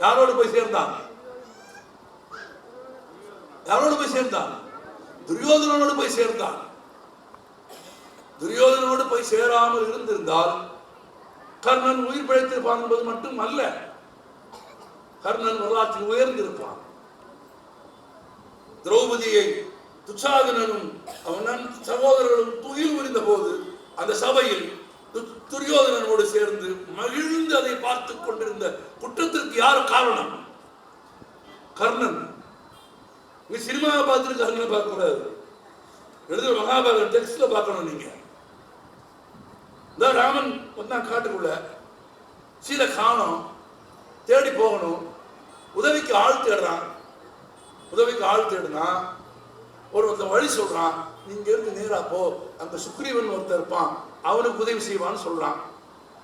யாரோடு போய் சேர்ந்தான்? யாரோடு போய் சேர்ந்தான்? துரியோதனோடு போய் சேர்ந்தான். துரியோதனோடு போய் சேராமல் இருந்திருந்தால் கர்ணன் உயிர் பிழைத்திருப்பான் என்பது மட்டும் அல்ல. கர்ணன் வரலாற்றில் உயர்ந்திருப்பான். திரௌபதியை துச்சாதனனும் அவன் சகோதரர்களும் துயில் உரிந்த போது அந்த சபையில் துரியோதனனோடு சேர்ந்து மகிழ்ந்து அதை பார்த்து கொண்டிருந்த குற்றத்திற்கு யார் காரணம்? கர்ணன். நீ சினிமாவை பார்த்துட்டு கர்ணனை பார்க்க கூடாது. எழுதுற மகாபாரத டெக்ஸ்ட்ல பார்க்கணும் நீங்க. இந்த ராமன் வந்தான் காட்டுக்குள்ள. சீதை காணும். தேடி போகணும். உதவிக்கு ஆள் தேடுறான். உதவிக்கு ஆள் தேடுனா ஒரு ஒருத்தன் வழி சொல்றான். நீங்க இருந்து நேரா போ. அங்க சுக்ரீவன் ஒருத்தன் இருப்பான். அவனுக்கு உதவி செய்வான்னு சொல்றான்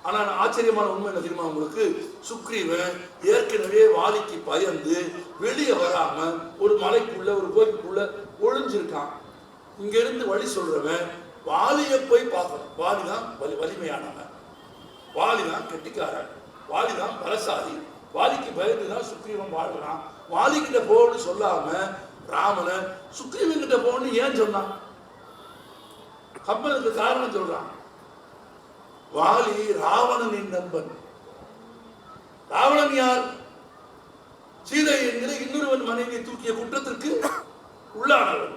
ஆனால் ஆச்சரியமான உண்மை என்ன தெரியுமா உங்களுக்கு? சுக்ரீவன் ஏற்கனவே வாலிக்கு பயந்து வெளியே வராம ஒரு மலைக்குள்ள ஒரு கோயிலுக்குள்ள ஒழிஞ்சிருக்கான் இங்கேருந்து வழி சொல்றவன் வாலியை போய் பார்க்கணும். வாலி தான் வலி வலிமையானவன். வாலி தான் கெட்டிக்காரன். வாலி தான் பலசாலி. வாலிக்கு பயந்து தான் சுக்ரீவன் வாழ்கிறான் வாலிக்கிட்ட போகணும்னு போன்னு சொல்லாம ராமனை சுக்ரீவன் கிட்ட போகணும்னு ஏன் சொன்னான்? கம்பனுக்கு காரணம் சொல்றான். வாலி ராவணனின் நண்பன். ராவணன் யார்? சீதை என்கிற இன்னொருவன் மனைவியை தூக்கிய குற்றத்திற்கு உள்ளானவன்.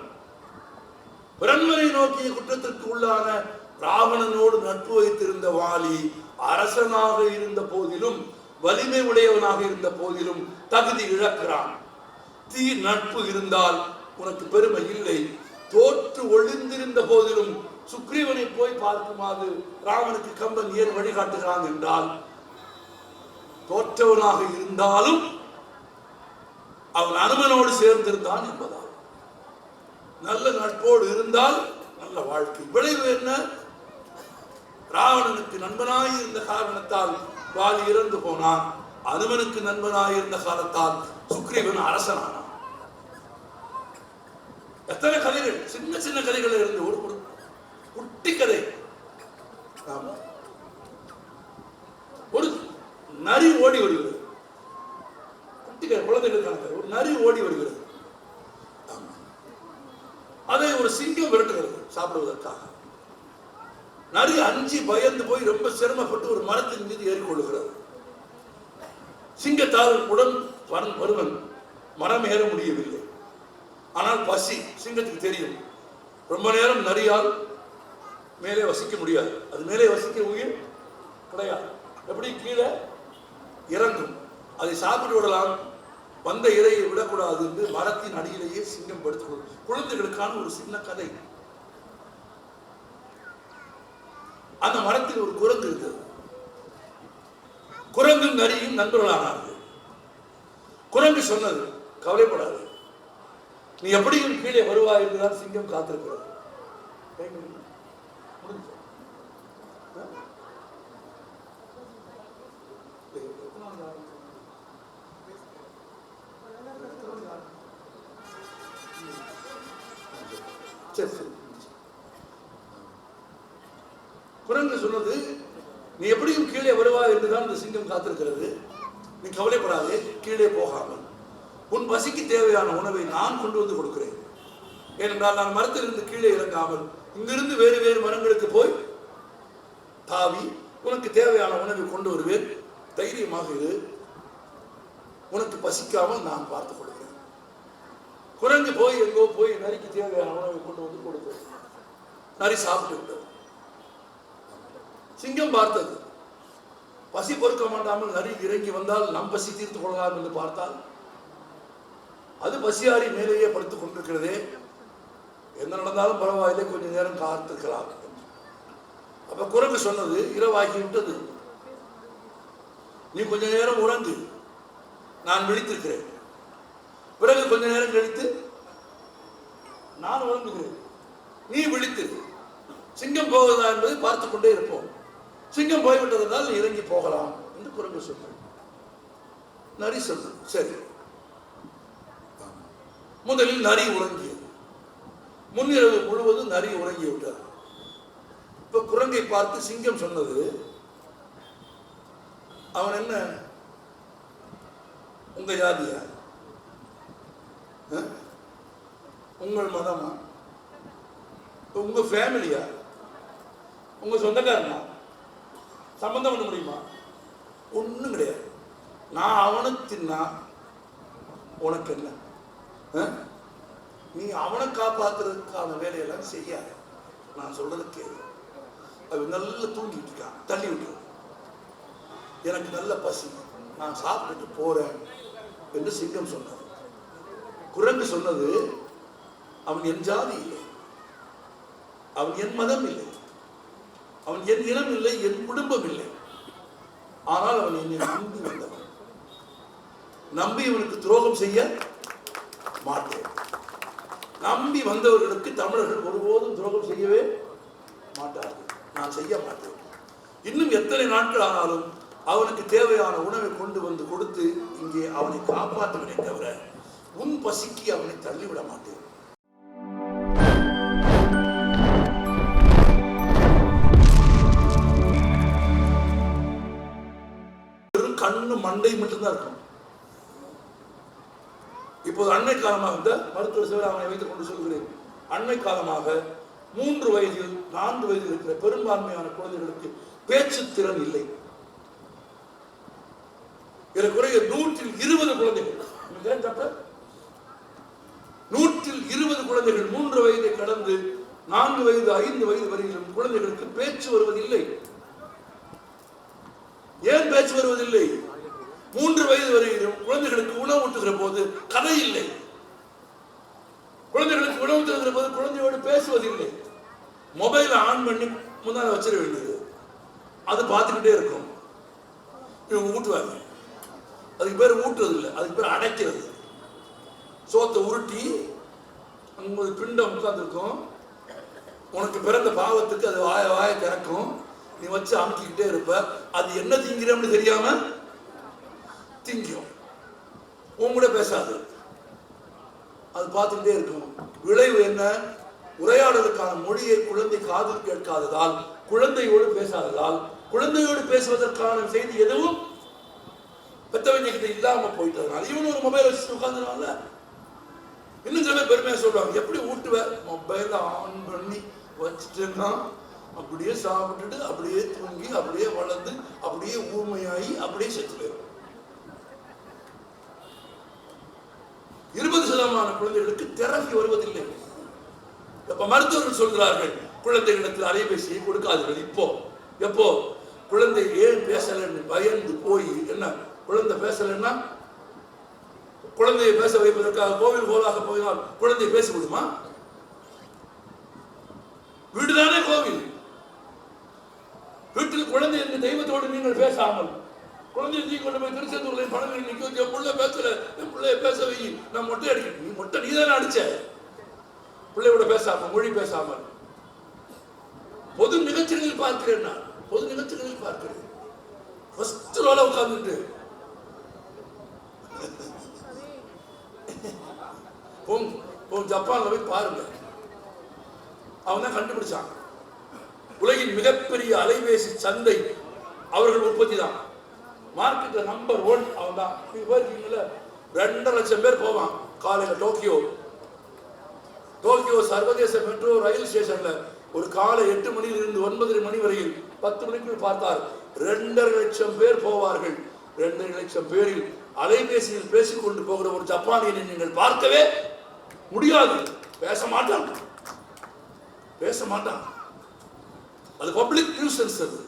பிரண்மனை நோக்கிய குற்றத்திற்கு உள்ளான ராவணனோடு நட்பு வைத்திருந்த வாலி அரசனாக இருந்த போதிலும் வலிமை உடையவனாக இருந்த போதிலும் தகுதி இழக்கிறான். தீ நட்பு இருந்தால் உனக்கு பெருமை இல்லை. தோற்று ஒளிந்திருந்த போதிலும் சுக்ரீவனை போய் பார்க்குமாறு ராவனுக்கு கம்பன் ஏன் வழிகாட்டுகிறான் என்றால் தோற்றவனாக இருந்தாலும் அவன் அனுமனோடு சேர்ந்திருந்தான் என்பதால். நல்ல நட்போடு இருந்தால் நல்ல வாழ்க்கை. விளைவு என்ன? ராவணனுக்கு நண்பனாய் இருந்த காரணத்தால் வாலி இறந்து போனான். அனுமனுக்கு நண்பனாய் இருந்த காலத்தால் சுக்ரீவன் அரசனானான். எத்தனை கதைகள்? சின்ன சின்ன கதைகள் இருந்து ஒரு ஒரு குட்டி கதை ஆமா. ஒரு நரி ஓடி வருகிறது. குட்டி கதை குழந்தைகளுக்கான ஒரு நரி ஓடி வருகிறது. அதை ஒரு சிங்கம் விரட்டுகிறது சாப்பிடுவதற்காக. நரி அஞ்சு பயந்து போய் ரொம்ப சிரமப்பட்டு ஒரு மரத்தின் மீது ஏறிக்கொள்ளுகிறது. சிங்கத்தால் உடன் வரும் வருவன் மரம் ஏற முடியவில்லை. ஆனால் பசி சிங்கத்துக்கு தெரியும். ரொம்ப நேரம் நரியால் மேலே வசிக்க முடியாது. அது மேலே வசிக்க உயிர் கிடையாது. எப்படி கீழே இறங்கும்? அதை சாப்பிட்டு விடலாம். வந்த இறையை விடக்கூடாது என்று மரத்தின் அடியிலேயே சிங்கம் படுத்துக்கொள் குழந்தைகளுக்கான ஒரு சின்ன கதை. அந்த மரத்தில் ஒரு குரங்கு இருந்தது. குரங்கும் நரியும் நண்பர்களானார்கள். குரங்கு சொன்னது கவலைப்படாது. நீ எப்படியும் கீழே வருவாய் என்றுதான் சிங்கம் காத்திருக்கிறது. நீ எப்படியும் கீழே வருவாய் என்றுதான் இந்த சிங்கம் காத்திருக்கிறது. நீ கவலைப்படாதே கீழே போகாமல். உன் பசிக்கு தேவையான உணவை நான் கொண்டு வந்து கொடுக்கிறேன். ஏனென்றால் நான் மரத்திலிருந்து கீழே இறங்காமல் இங்கிருந்து வேறு வேறு மரங்களுக்கு போய் தாவி உனக்கு தேவையான உணவை கொண்டு வருவேன். தைரியமாக இரு. உனக்கு பசிக்காமல் நான் பார்த்துக் கொடுக்கிறேன் குரங்கு போய் எங்கோ போய் நரிக்கு தேவையான உணவை கொண்டு வந்து கொடுக்கிறேன் நரி சாப்பிட்டு விட்டது சிங்கம் பார்த்தது. பசி பொறுக்க மாட்டாமல் நரி இறங்கி வந்தால் நம் பசி தீர்த்து கொள்ளலாம் என்று பார்த்தால் அது பசியாரி மேலேயே படுத்துக் கொண்டிருக்கிறதே. என்ன நடந்தாலும் பரவாயில்லை கொஞ்ச நேரம் காத்திருக்கலாம் அப்ப குரங்கு சொன்னது இரவாகி விட்டது. நீ கொஞ்ச நேரம் உறங்கு. நான் விழித்திருக்கிறேன். பிறகு கொஞ்ச நேரம் கழித்து நான் உறங்குகிறேன். நீ விழித்து சிங்கம் போவதா என்பதை பார்த்து கொண்டே இருப்போம். சிங்கம் போய்விட்டதனால் நீ இறங்கி போகலாம் என்று குரங்கு சொன்னது நரி சொன்னது சரி. முதலில் நரி உறங்கியது. முன்னிரவு முழுவதும் நரி உறங்கி விட்டார். இப்ப குரங்கை பார்த்து சிங்கம் சொன்னது அவன் என்ன? உங்க ஜாதியா? ஆ? உங்கள் மதமா? உங்க ஃபேமிலியா உங்க சொந்தக்காரனா? சம்பந்தம் பண்ண முடியுமா? ஒன்றும் கிடையாது. நான் அவனை தின்னா உனக்கு என்ன? நீ அவனை காப்பாத்துறதுக்கான வேலையெல்லாம் செய்யாத. நான் சொல்றது கேளு. அவன் நல்லா தூங்கிட்டு இருக்கான். தள்ளி விட்டு எனக்கு நல்ல பசி. நான் சாப்பிட்டுட்டு போறேன் என்று சிங்கம் சொன்னது. குரங்கு சொன்னது அவன் என் ஜாதி இல்லை. அவன் என் மதம் இல்லை. அவன் என் இனம் இல்லை என் குடும்பம் இல்லை ஆனால் அவன் என்னை நம்பி வந்தவன். நம்பி இவனுக்கு துரோகம் செய்ய மாட்டேன். நம்பி வந்தவர்களுக்கு தமிழர்கள் ஒருபோதும் துரோகம் செய்யவே மாட்டார்கள். நான் செய்ய மாட்டேன். இன்னும் எத்தனை நாட்கள் ஆனாலும் அவனுக்கு தேவையான உணவை கொண்டு வந்து கொடுத்து இங்கே அவனை காப்பாற்றுவனே தவிர உன் பசிக்கு அவனை தள்ளிவிட மாட்டேன். கண்ணு மண்டை மட்டும்தான் இருக்கும் இப்போது அண்மை காலமாக இந்த மருத்துவர் சிவராமனை வைத்துக் கொண்டு சொல்கிறேன். அண்மை காலமாக மூன்று வயதில் நான்கு வயதில் இருக்கிற பெரும்பான்மையான குழந்தைகளுக்கு பேச்சு திறன் இல்லை. ஏறக்குறைய நூற்றில் இருபது குழந்தைகள். ஏன் நூற்றில் இருபது குழந்தைகள் மூன்று வயதை கடந்து நான்கு வயது ஐந்து வயது வரையிலும் குழந்தைகளுக்கு பேச்சு வருவதில்லை. ஏன் பேச்சு வருவதில்லை? மூன்று வயது வரையிலும் குழந்தைகளுக்கு உணவு ஊட்டுகிற போது கதை இல்லை. குழந்தைகளுக்கு உணவு தருகிற போது குழந்தையோடு பேசுவதில்லை. மொபைலை ஆன் பண்ணி முன்னால் வச்சிட வேண்டியது. அது பார்த்துக்கிட்டே இருக்கும். இவங்க ஊட்டுவாங்க. அதுக்கு பேர் ஊட்டுறது இல்லை அதுக்கு பேர் அடைக்கிறது. சோத்தை உருட்டி உங்களுக்கு பிண்டம் உட்காந்துருக்கும் உனக்கு பிறந்த பாவத்துக்கு அது வாய வாய திறக்கும். நீ வச்சு அமுக்கிக்கிட்டே இருப்ப. அது என்ன திங்கிறோம்னு தெரியாம திங்கும் உன் கூட பேசாது. அது பார்த்துக்கிட்டே இருக்கும் விளைவு என்ன? உரையாடலுக்கான மொழியை குழந்தை காதில் கேட்காததால் குழந்தையோடு பேசாததால் குழந்தையோடு பேசுவதற்கான செய்தி எதுவும் பெத்தவங்க கிட்ட இல்லாம போயிட்டதுனால இவனு ஒரு மொபைல் வச்சு உட்காந்துனால இன்னும் சில பேர் பெருமையா சொல்லுவாங்க எப்படி ஊட்டுவ? மொபைல் ஆன் பண்ணி வச்சுட்டேன்னா அப்படியே சாப்பிட்டுட்டு அப்படியே தூங்கி அப்படியே வளர்ந்து அப்படியே ஊமையாகி அப்படியே செத்து போயிடும் இருபது சதமான குழந்தைகளுக்கு தெரபி வருவதில்லை. இப்ப மருத்துவர்கள் சொல்கிறார்கள் குழந்தைகளுக்கு அலைபேசியை கொடுக்காதீர்கள். இப்போ எப்போ? குழந்தை ஏன் பேசலன்னு பயந்து போய் என்ன? குழந்தை பேசலன்னா? குழந்தையை பேச வைப்பதற்காக கோவில் கோலாக போயினால் குழந்தை பேச முடியுமா வீடுதானே கோவில். வீட்டில் குழந்தை இருக்கு தெய்வத்தோடு நீங்கள் பேசாமல் குழந்தைய தூக்கி கொண்டு போய் திருச்செந்தூர்ல பணம் நிற்க வச்சு பிள்ளை பேசல என் பிள்ளைய பேச வை நான் மொட்டை அடிக்க நீ மொட்டை நீ தானே அடிச்ச பிள்ளையோட பேசாம மொழி பேசாமல். பொது நிகழ்ச்சிகளில் பார்க்கிறேன் நான் பொது நிகழ்ச்சிகளில் பார்க்கிறேன். ஃபர்ஸ்ட் ரோல உட்கார்ந்துட்டு. போங்க போங்க ஜப்பான்ல போய் பாருங்க. அவன் தான் கண்டுபிடிச்சான். உலகின் மிகப்பெரிய அலைபேசி சந்தை அவர்கள் உற்பத்தி தான். மார்க்கெட்ல நம்பர் ஒன் அவன் தான். நீங்க ரெண்டரை லட்சம் பேர் போவான் காலையில டோக்கியோ. டோக்கியோ சர்வதேச மெட்ரோ ரயில் ஸ்டேஷன்ல ஒரு காலை எட்டு மணியிலிருந்து ஒன்பதரை மணி வரையில் பத்து மணிக்குள் பார்த்தால் ரெண்டரை லட்சம் பேர் போவார்கள். ரெண்டரை லட்சம் பேரில் அலைபேசியில் பேசிக் கொண்டு போகிற ஒரு ஜப்பானியனை நீங்கள் பார்க்கவே முடியாது. பேச மாட்டான். பேச மாட்டான். அது பப்ளிக் நியூசன்ஸ் அது.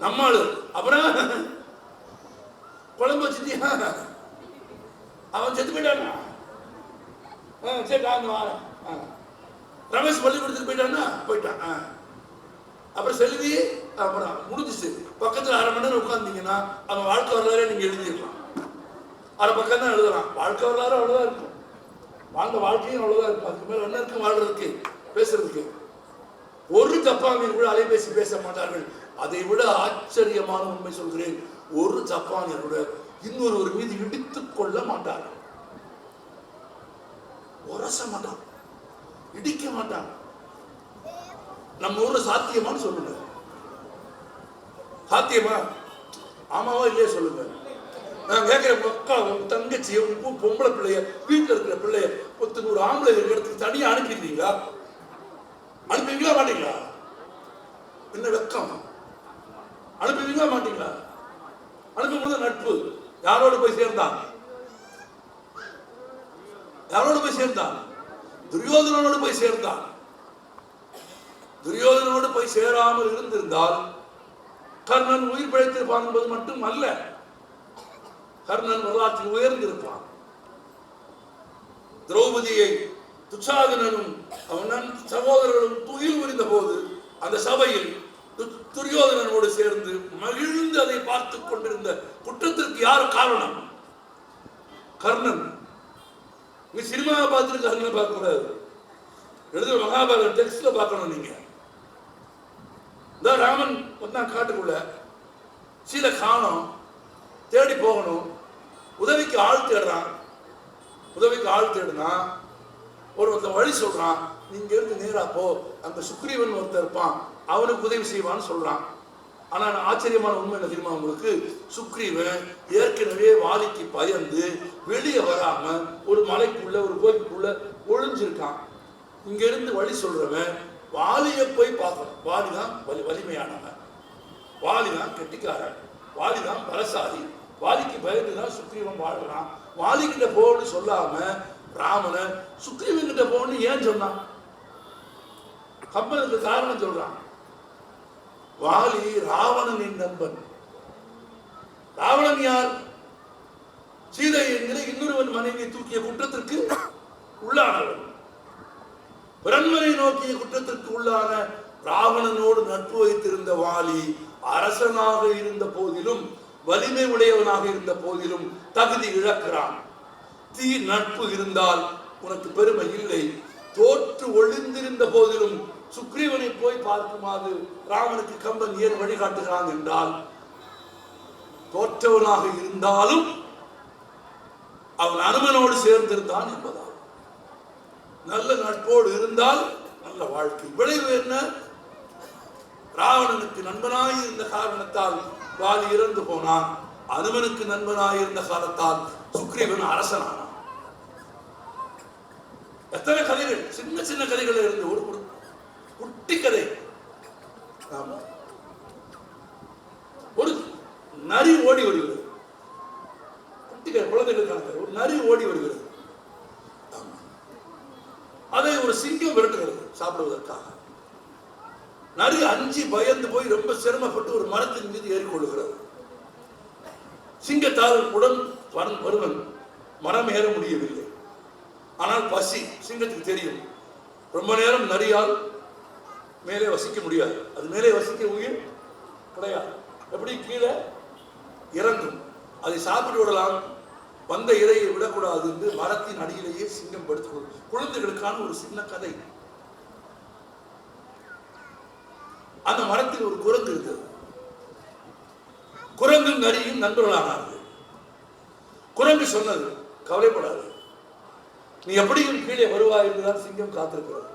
நம்ம ஆளு அப்புறம் குழம்பு வச்சுட்டியா அவன் செத்து போயிட்டானா ஆ, சரி நான் வரேன். ஆ. ரமேஷ் பள்ளிக்கூடத்துக்கு போயிட்டானா போயிட்டான். ஆ. அப்புறம் செல்வி அப்புறம் முடிஞ்சிச்சு. பக்கத்தில் அரை மணி நேரம் உட்காந்துங்கன்னா அவன் வாழ்க்கை வரலாறே நீங்க எழுதிடலாம் அரை பக்கம் தான் எழுதலாம். வாழ்க்கை வரலாறு அவ்வளோதான் இருக்கும். வாழ்ந்த வாழ்க்கையும் அவ்வளோதான் இருக்கும். அதுக்கு மேலே என்ன இருக்கு? வாழ்றதுக்கு பேசுறதுக்கு. ஒரு ஜப்பானியர் கூட அலைபேசி பேச மாட்டார்கள். அதை விட ஆச்சரியமான உண்மை சொல்கிறேன். ஒரு ஜப்பானியர் கூட இன்னொருவர் மீது இடித்துக் கொள்ள மாட்டார்கள் உரச மாட்டான். இடிக்க மாட்டான். நம்ம ஊர்ல சாத்தியமான்னு சொல்லுங்க. சாத்தியமா? ஆமாவா இல்லையே சொல்லுங்க. நான் கேட்கிற உங்க அக்கா உங்க தங்கச்சி உங்க பொம்பளை பிள்ளைய வீட்டுல இருக்கிற பிள்ளைய பத்து ஒரு ஆம்பளை இருக்கிற இடத்துக்கு தனியா அனுப்பிடுறீங்களா அனுப்புவீங்களா மாட்டீங்களா? என்ன வெக்கம்? அனுப்புவீங்களா மாட்டீங்களா? அனுப்பும்போது நட்பு. யாரோட போய் சேர்ந்தான்? யாரோட போய் சேர்ந்தான்? துரியோதனோடு போய் சேர்ந்தான். துரியோதனோடு போய் சேராமல் இருந்திருந்தால் கர்ணன் உயிர் பிழைத்திருப்பான் என்பது மட்டும் அல்ல. கர்ணன் வரலாற்றில் உயர்ந்திருப்பான். திரௌபதியை துச்சாதனனும் அவன் சகோதரர்களும் துயில் புரிந்த போது அந்த சபையில் து- துரியோதனனோடு சேர்ந்து மகிழ்ந்து அதை பார்த்து கொண்டிருந்த குற்றத்திற்கு யார் காரணம்? கர்ணன். நீ சினிமாவை பார்த்துட்டு கர்ணனை பார்க்க கூடாது எழுதுற மகாபாரத டெக்ஸ்ட்ல பார்க்கணும் நீங்க. இந்த ராமன் வந்தான் காட்டுக்குள்ள சீதை காணும் தேடி போகணும் உதவிக்கு ஆள் தேடுறான். உதவிக்கு ஆள் தேடுனா ஒருத்தன் வழி சொல்றான் நீங்க இருந்து நேரா போ அந்த சுக்ரீவன் ஒருத்தன் இருப்பான் அவனுக்கு உதவி செய்வான்னு சொல்றான். ஆனா ஆச்சரியமான உண்மை என்ன தெரியுமா உங்களுக்கு? சுக்ரீவன் ஏற்கனவே வாலிக்கு பயந்து வெளியே வராம ஒரு மலைக்குள்ள ஒரு கோயிலுக்குள்ள ஒழிஞ்சிருக்கான் இங்க இருந்து வழி சொல்றவன் வாலியை போய் பார்க்கணும். வாலி தான் வலி வலிமையானவன். வாலி தான் கெட்டிக்காரன். வாலி தான் பலசாலி. வாலிக்கு பயந்து தான் சுக்ரீவன் வாழ்றான். வாலிக்கிட்ட போன்னு சொல்லாம ராமனை சுக்ரீவன் கிட்ட போன்னு ஏன் சொன்னான்? கம்பனுக்கு காரணம் சொல்றான். வாலி ராவணனின் நண்பன். ராவணன் யார்? சீதை என்கிற இன்னொருவன் மனைவியை தூக்கிய குற்றத்திற்கு உள்ளானவன். பிரண்மனை நோக்கிய குற்றத்திற்கு உள்ளான ராவணனோடு நட்பு வைத்திருந்த வாலி அரசனாக இருந்த போதிலும் வலிமை உடையவனாக இருந்த போதிலும் தகுதி இழக்கிறான். தீ நட்பு இருந்தால் உனக்கு பெருமை இல்லை. தோற்று ஒளிந்திருந்த போதிலும் சுக்ரீவனை போய் பார்க்குமாறு ராமனுக்கு கம்பன் ஏன் வழிகாட்டுகிறான் என்றால் தோற்றவனாக இருந்தாலும் அவன் அனுமனோடு சேர்ந்திருந்தான் என்பதால். நல்ல நட்போடு இருந்தால் நல்ல வாழ்க்கை. விளைவு என்ன? ராவணனுக்கு நண்பனாய் இருந்த காரணத்தால் வாலி இறந்து போனான். அனுமனுக்கு நண்பனாய் இருந்த காலத்தால் சுக்ரீவன் அரசனானான். எத்தனை கதைகள்? சின்ன சின்ன கதைகள் இருந்து ஒரு குட்டி கதை. ஆமா. ஒரு நரி ஓடி வருகிறது. குட்டி கதை குழந்தைகளுக்கான ஒரு நரி ஓடி வருகிறது. அதை ஒரு சிங்கம் விரட்டுகிறது சாப்பிடுவதற்காக. நரி அஞ்சு பயந்து போய் ரொம்ப சிரமப்பட்டு ஒரு மரத்தின் மீது ஏறிக்கொள்ளுகிறது சிங்கத்தால் உடன் வருவன் மரம் ஏற முடியவில்லை. ஆனால் பசி சிங்கத்துக்கு தெரியும். ரொம்ப நேரம் நரியால் மேலே வசிக்க முடியாது. அது மேலே வசிக்க உயிர் கிடையாது. எப்படி கீழே இறங்கும்? அதை சாப்பிட்டு விடலாம். வந்த இரையை விடக்கூடாது என்று மரத்தின் அடியிலேயே சிங்கம் படுத்துக்கொள்ளும் குழந்தைகளுக்கான ஒரு சின்ன கதை. அந்த மரத்தில் ஒரு குரங்கு இருந்தது குரங்கும் நரியும் நண்பர்களானார்கள். குரங்கு சொன்னது கவலைப்படாது. நீ எப்படியும் கீழே வருவாய் என்றுதான் சிங்கம் காத்திருக்கிறது?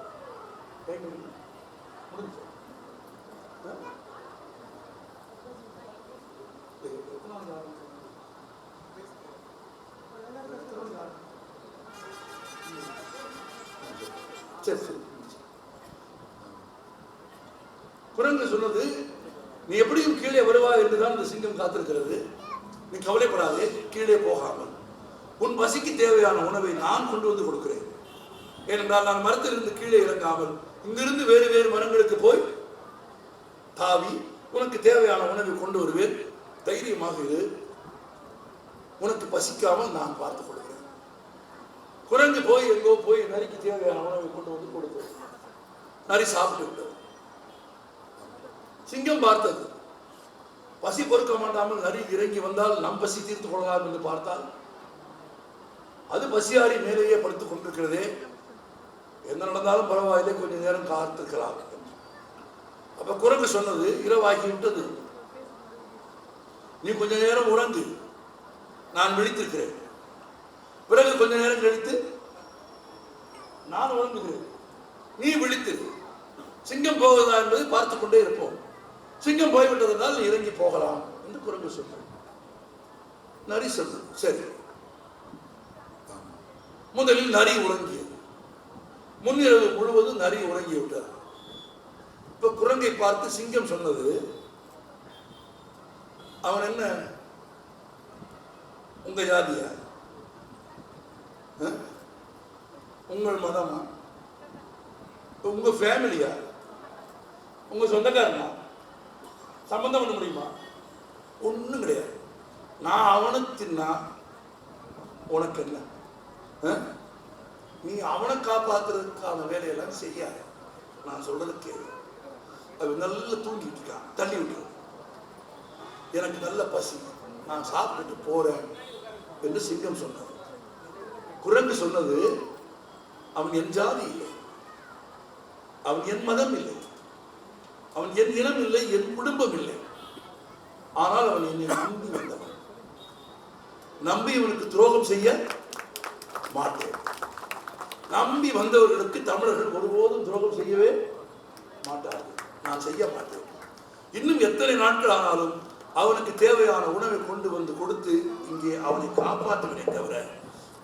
சரி சரி. குரங்கு சொன்னது நீ எப்படியும் கீழே வருவாய் என்றுதான் இந்த சிங்கம் காத்திருக்கிறது. நீ கவலைப்படாதே கீழே போகாமல். உன் பசிக்கு தேவையான உணவை நான் கொண்டு வந்து கொடுக்கிறேன். ஏனென்றால் நான் மரத்திலிருந்து கீழே இறங்காமல் இங்கிருந்து வேறு வேறு மரங்களுக்கு போய் தாவி உனக்கு தேவையான உணவை கொண்டு வருவேன். தைரியமாக இரு. உனக்கு பசிக்காமல் நான் பார்த்துக் கொள்கிறேன். குரங்கு போய் எங்கோ போய் நரிக்கு தேவையான உணவை கொண்டு வந்து கொடுத்தது. நரி சாப்பிட்டு விட்டது. சிங்கம் பார்த்தது. பசி பொறுக்க மாட்டாமல் நரி இறங்கி வந்தால் நம் பசி தீர்த்து கொள்ளலாம் என்று பார்த்தால் அது பசியாரி மேலேயே படுத்துக் கொண்டிருக்கிறதே. என்ன நடந்தாலும் பரவாயில்லை கொஞ்ச நேரம் காத்திருக்கலாம். அப்ப குரங்கு சொன்னது இரவாகி விட்டது. நீ கொஞ்ச நேரம் உறங்கு நான் விழித்திருக்கிறேன். பிறகு கொஞ்ச நேரம் கழித்து நான் உறங்குகிறேன். நீ விழித்திரு சிங்கம் போவதா என்பதை பார்த்து கொண்டே இருப்போம். சிங்கம் போய்விட்டதனால் நீ இறங்கி போகலாம் என்று குரங்கு சொன்னார் நரி சொன்னது சரி. முதலில் நரி உறங்கியது. முன்னிரவு முழுவதும் நரி உறங்கி விட்டார் இப்ப குரங்கை பார்த்து சிங்கம் சொன்னது அவன் என்ன? உங்க ஜாதியா? உங்கள் மதமா? உங்க ஃபேமிலியா உங்க சொந்தக்காரனா? சம்பந்தம் பண்ண முடியுமா? ஒண்ணும் கிடையாது. நான் அவனுக்கு தின்னா உனக்கு என்ன? நீ அவனை காப்பாத்துறதுக்கான வேலையெல்லாம் செய்யாத. நான் சொல்றது கேளு. அவன் நல்லா தூங்கிட்டு இருக்கான். தள்ளி விட்டு எனக்கு நல்ல பசி. நான் சாப்பிட்டுட்டு போறேன். என்று சிங்கம் சொன்னது குரங்கு சொன்னது அவன் என் ஜாதி இல்லை. அவன் என் மதம் இல்லை. அவன் என் இனம் இல்லை என் குடும்பம் இல்லை. ஆனால் அவன் என்னை நம்பி வந்தவன். நம்பி இவனுக்கு துரோகம் செய்ய மாட்டேன் நம்பி வந்தவர்களுக்கு தமிழர்கள் ஒருபோதும் துரோகம் செய்யவே மாட்டார்கள். நான் செய்ய மாட்டேன். இன்னும் எத்தனை நாட்கள் ஆனாலும் அவனுக்கு தேவையான உணவை கொண்டு வந்து கொடுத்து இங்கே அவனை காப்பாற்றுவனே தவிர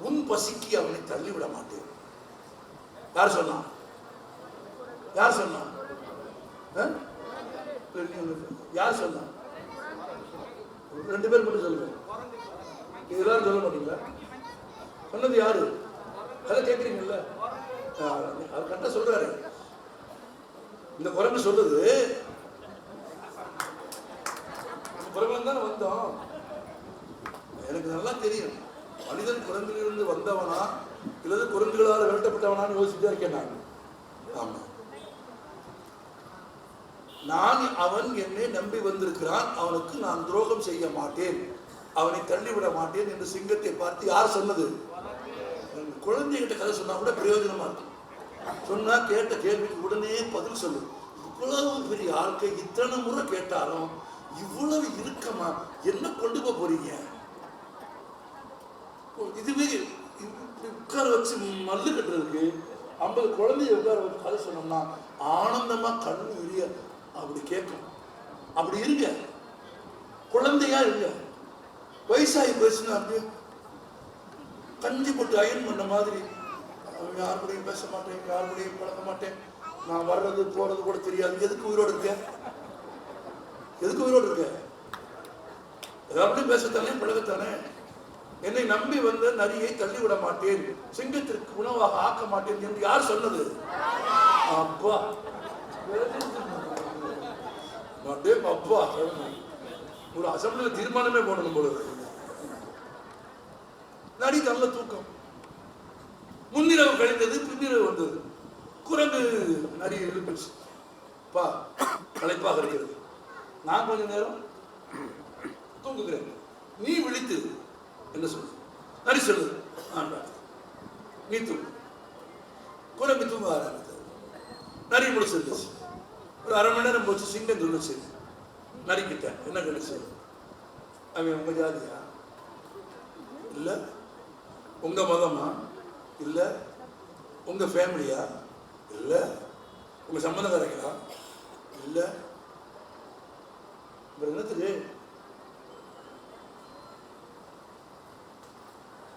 உன் பசிக்கு அவனை தள்ளிவிட மாட்டேன். யார் சொன்னா? யார் சொன்னா? ஆ? யார் சொன்னா? ரெண்டு பேர் மட்டும் சொல்லுங்க. இதெல்லாம் சொல்ல மாட்டீங்களா? சொன்னது யாரு? அதை கேட்குறீங்கல்ல அவர் கரெக்டாக சொல்றாரு. இந்த குரங்கு சொல்லுது குரங்குல தானே வந்தோம். எனக்கு நல்லா தெரியும். மனிதன் குரங்கிலிருந்து வந்தவனா இல்லது குரங்குகளால் விரட்டப்பட்டவனான்னு யோசிச்சுட்டே இருக்கேன் நான். ஆமா. நான் அவன் என்னை நம்பி வந்திருக்கிறான். அவனுக்கு நான் துரோகம் செய்ய மாட்டேன். அவனை தள்ளிவிட மாட்டேன் என்று சிங்கத்தை பார்த்து யார் சொன்னது? குழந்தைகிட்ட கதை சொன்னா கூட பிரயோஜனமா இருக்கும் சொன்னா கேட்ட கேள்விக்கு உடனே பதில் சொல்லு. இவ்வளவு பெரிய ஆட்கள் இத்தனை முறை கேட்டாலும் இவ்வளவு இறுக்கமா என்ன கொண்டு போக போறீங்க? இதுவே உட்கார வச்சு மல்லு கட்டுறதுக்கு ஐம்பது குழந்தைய உட்கார வச்சு கதை சொன்னோம்னா ஆனந்தமா கண்ணு விரிய அப்படி கேட்கும். அப்படி இருங்க. குழந்தையா இருங்க வயசாகி போயிடுச்சுன்னா அப்படியே கஞ்சி போட்டு அயன் பண்ண மாதிரி. அவன் யார் கூடயும் பேச மாட்டேன் யார் கூடயும் பழக மாட்டேன். நான் வர்றது போறது கூட தெரியாது. எதுக்கு உயிரோடு இருக்க? எதுக்கு உயிரோடு இருக்க? ஏதாவது பேசத்தானே பழகத்தானே? என்னை நம்பி வந்த நரியை தள்ளி விட மாட்டேன். சிங்கத்திற்கு உணவாக ஆக்க மாட்டேன் என்று யார் சொன்னது? அப்பா. அப்பா. ஒரு அசம்பிளியில் தீர்மானமே போடணும் போல நடி நரி நல்ல தூக்கம். முன்னிரவு கழிந்தது பின்னிரவு வந்தது. குரங்கு நரி எழுப்பிச்சு பா களைப்பாக இருக்கிறது. நான் கொஞ்ச நேரம் தூங்குகிறேன். நீ விழித்து என்ன சொல்லு? நரி சொல்லு. ஆண்டா. நீ தூங்கு. குரங்கு தூங்க ஆரம்பித்தது. நரி முடிச்சிருந்துச்சு ஒரு அரை மணி நேரம் போச்சு சிங்கம் சொல்லுச்சு நடிக்கிட்டேன். என்ன கிடைச்சு அவன் உங்க ஜாதியா? இல்லை? உங்க மதமா? இல்ல உங்க ஃபேமிலியா இல்ல உங்க சம்மந்தக்காரங்களா இல்ல. அப்புறம் என்னத்துக்கு?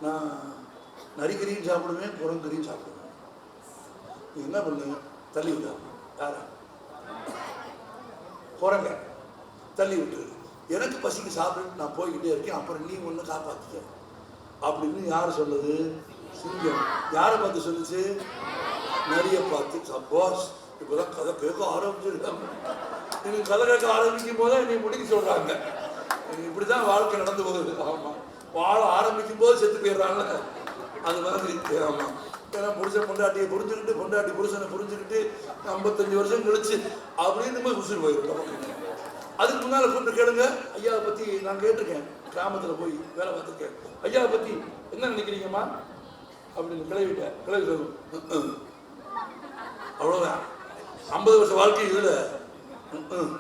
நான் நரிக்கறியும் சாப்பிடுவேன் குரங்கறியும் சாப்பிடுவேன். நீ என்ன பண்ணு? தள்ளி விட்டா யாரா? குரங்க. தள்ளி விட்டுரு. எனக்கு பசிக்கு சாப்பிட்டு நான் போய்கிட்டே இருக்கேன். அப்புறம் நீ ஒன்று காப்பாற்றிக்க அப்படின்னு யார் சொன்னது சிங்கம். யாரை பார்த்து சொல்லுச்சு? நிறைய பார்த்து. சப்போஸ் இப்போதான் கதை கேட்க ஆரம்பிச்சிருக்காங்க. நீங்கள் கதை கேட்க ஆரம்பிக்கும் போதே நீ முடிக்க சொல்றாங்க. இப்படிதான் வாழ்க்கை நடந்து போகுது. ஆமாம் வாழ ஆரம்பிக்கும் போது செத்து போயிடுறாங்க. அது மாதிரி. ஆமாம் ஏன்னா புருஷன் பொண்டாட்டியை புரிஞ்சுக்கிட்டு பொண்டாட்டி புருஷனை புரிஞ்சுக்கிட்டு ஐம்பத்தஞ்சு வருஷம் கழிச்சு அப்படின்னு போய் உசுறு போயிருக்கோம் அதுக்கு முன்னால் கூப்பிட்டு கேளுங்க. ஐயாவை பற்றி நான் கேட்டிருக்கேன். கிராமத்தில் போய் வேலை பார்த்துருக்கேன் ஐயாவை பற்றி என்ன நினைக்கிறீங்கம்மா? அப்படின்னு கிளவிட்ட கிளவி சொல்லும் அவ்வளோதான் ஐம்பது வருஷம் வாழ்க்கை இதுல. "ம்ம்."